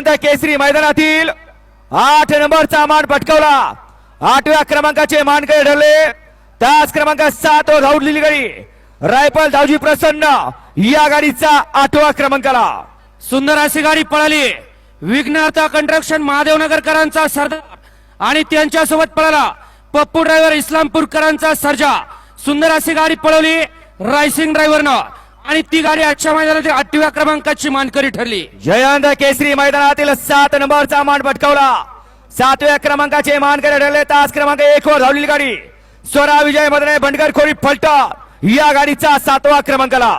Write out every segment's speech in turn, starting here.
जयंत केसरी मैदानातील आठ नंबरचा मान पटकावला. आठव्या क्रमांकाचे मानकडे ठरले. त्याच क्रमांक सात वर धावलेली गाडी रायफल धावजी प्रसन्न या गाडीचा आठवा क्रमांकाला. सुंदर अशी गाडी पळाली. विघ्नार्थ कंट्रक्शन महादेवनगरकरांचा सरदार आणि त्यांच्यासोबत पळाला पप्पू ड्रायव्हर इस्लामपूरकरांचा सर्जा. सुंदर अशी गाडी पळवली. रायसिंग ड्रायव्हरनं आणि ती गाडी आजच्या मैदानातील आठव्या क्रमांकाची मानकरी ठरली. जयंत केसरी मैदानातील सात नंबरचा मान पटकावला. सातव्या क्रमांकाचे मानकरी ठरले. तास क्रमांक एक वर धावलेली गाडी. स्वरा विजय मदने बंडकर खोरी फलटण. या गाडीचा सातवा क्रमांकाला.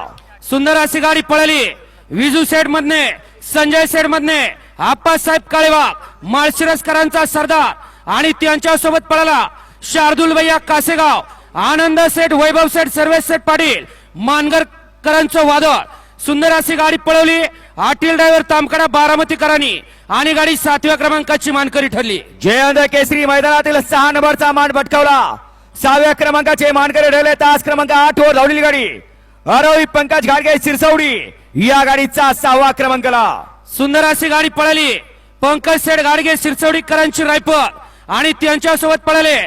सुंदर अशी गाडी पळाली. विजू सेड मधने संजय सेड मधने आप्पासाहेब काळेवाग माळशिरसकरांचा सरदार आणि त्यांच्यासोबत पळाला शार्दुल भैया कासेगाव आनंद सेठ वैभव सेठ सर्वेश सेठ पाटील मानगरकरांचं वादळ. सुंदर अशी गाडी पळवली. आटील ड्रायव्हर तामकडा बारामतीकरांनी आणि गाडी सातव्या क्रमांकाची मानकरी ठरली. जयंत केसरी मैदानातील सहा नंबरचा मान पटकावला सहाव्या क्रमांकाचे मानकरी ठरले. तास क्रमांक आठ वर धावलेली गाडी. आरोही पंकज घाडगे सिरसवडी या गाडीचा सहावा क्रमांकाला. सुंदर अशी गाडी पळाली. पंकज सेठ गाडगे सिरसवडीकरांची रायफल. आणि त्यांच्यासोबत पळाले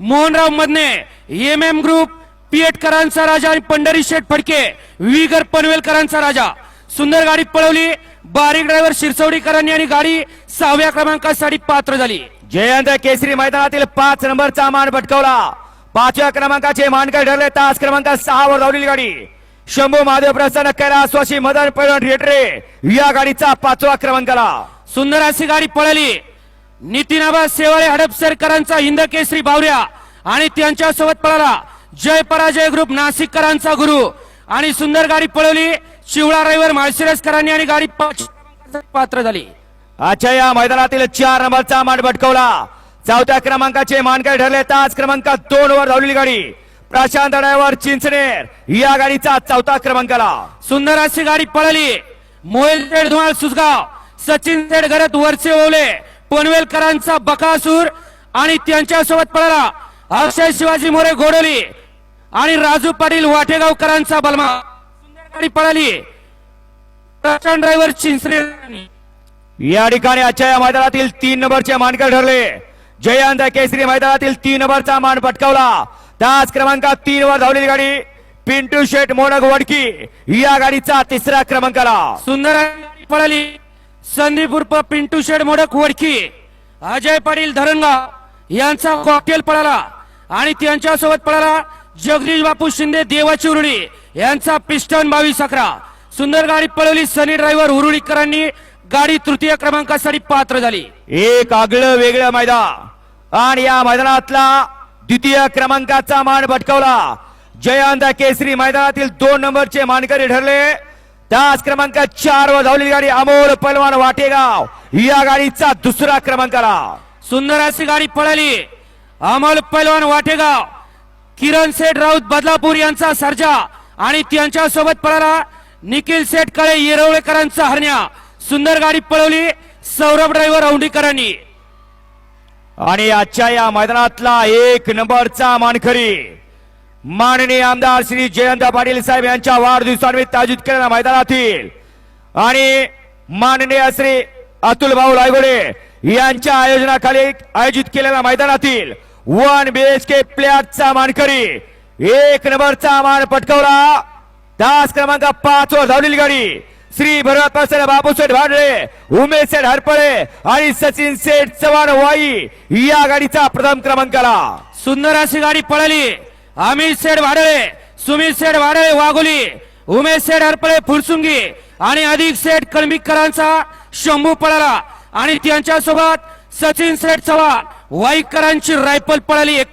Mohanrao Madhane M M group पिएटकरांचा राजा आणि पंढरी शेठ फडके विगर पनवेलकरांचा राजा. सुंदर गाडी पळवली बारीक ड्रायव्हर शिरसवडीकरांनी आणि गाडी सहाव्या क्रमांकासाठी पात्र झाली. जयंत केसरी मैदानातील पाच नंबरचा मान पटकावला पाचव्या क्रमांकाचे मानकरी ठरले तास क्रमांक सहा वर धावलेली गाडी. शंभू महादेव प्रसन्न कैलास वाशी मदन पैलवान रेटरे या गाडीचा पाचवा क्रमांकाला. सुंदर अशी गाडी पळाली. नितीनाबा सेवाळे हडपसरकरांचा हिंद केसरी बावऱ्या आणि त्यांच्यासोबत पळाला. जय पराजय ग्रुप नाशिककरांचा गुरु. आणि सुंदर गाडी पळवली शिवळा ड्रायव्हर माळशिरसकरांनी आणि गाडी पात्र झाली. आजच्या या मैदानातील चार नंबरचा मान पटकावला चौथ्या क्रमांकाचे मानकरी ठरले तास क्रमांक दोन वर धावलेली गाडी. प्रशांत ड्रायव्हर चिंचनेर या गाडीचा चौथा क्रमांकाला. सुंदर अशी गाडी पळाली. मोहिल शेठ धुमाळ सुसगाव सचिन शेठ घरत वरचे ओवले पनवेलकरांचा बकासूर आणि त्यांच्यासोबत पळाला. अक्षय शिवाजी मोरे घोडोली आणि राजू पाटील वाटेगावकरांचा बलमा. सुंदर पळाली. प्रचंड ड्रायव्हर चिंचरे या ठिकाणी आजच्या या मैदानातील तीन नंबरचे मानकर ठरले. जयंत केसरी मैदानातील तीन नंबरचा मान पटकावला. त्याच क्रमांकात तीन वर धावलेली गाडी. पिंटू शेठ मोनक वडकी या गाडीचा तिसऱ्या क्रमांकाला. सुंदर गाडी पळाली. संदीप उर्फ पिंटू शेठ मोडक वडकी अजय पाटील धरणगाव यांचा कॉकटेल पळाला. आणि त्यांच्यासोबत पळाला जगदीश बापू शिंदे देवाची उरुळी यांचा पिस्टन बावीस अकरा. सुंदर गाडी पळवली सनी ड्रायव्हर उरुळीकरांनी गाडी तृतीय क्रमांकासाठी पात्र झाली. एक आगळं वेगळं मैदान. आणि या मैदानातला द्वितीय क्रमांकाचा मान पटकावला जयंत केसरी मैदानातील दोन नंबरचे मानकरी ठरले. त्याच क्रमांक चार वर धावलेली गाडी अमोल पलवान वाटेगाव. या गाडीचा दुसरा क्रमांकाला. सुंदर अशी गाडी पळाली. अमोल पैलवान वाटेगाव. किरण सेठ राऊत बदलापूर यांचा सर्जा आणि त्यांच्यासोबत पळाला निखिल सेठ कळे येरवळेकरांचा हरण्या. सुंदर गाडी पळवली सौरभ ड्रायव्हर औंढीकरांनी. आणि आजच्या या मैदानातला एक नंबरचा मानकरी माननीय आमदार श्री जयंत पाटील साहेब यांच्या वाढदिवसानिमित्त आयोजित केलेल्या मैदानातील आणि माननीय श्री अतुल भाऊ लायगोडे यांच्या आयोजनाखाली आयोजित केलेल्या मैदानातील वन बीएच के प्लॅटचा मानकरी. एक नंबरचा मान पटकवला. तास क्रमांक पाच वर धावलेली गाडी. श्री भरत प्रसन्न बापूसेठ भांडळे उमेश सेठ हरपळे आणि सचिन सेठ चव्हाण वाई या गाडीचा प्रथम क्रमांकाला. सुंदर अशी गाडी पळाली. अमित सेठ वाडळे सुमित सेठ वाडळे वाघोली उमेश सेठ हरपळे फुलसुंगी आणि अधिक सेठ कळंबीकरांचा शंभू पळाला. आणि त्यांच्यासोबत सचिन सेठ चव्हाण वाईकरांची रायफल पळाली. एक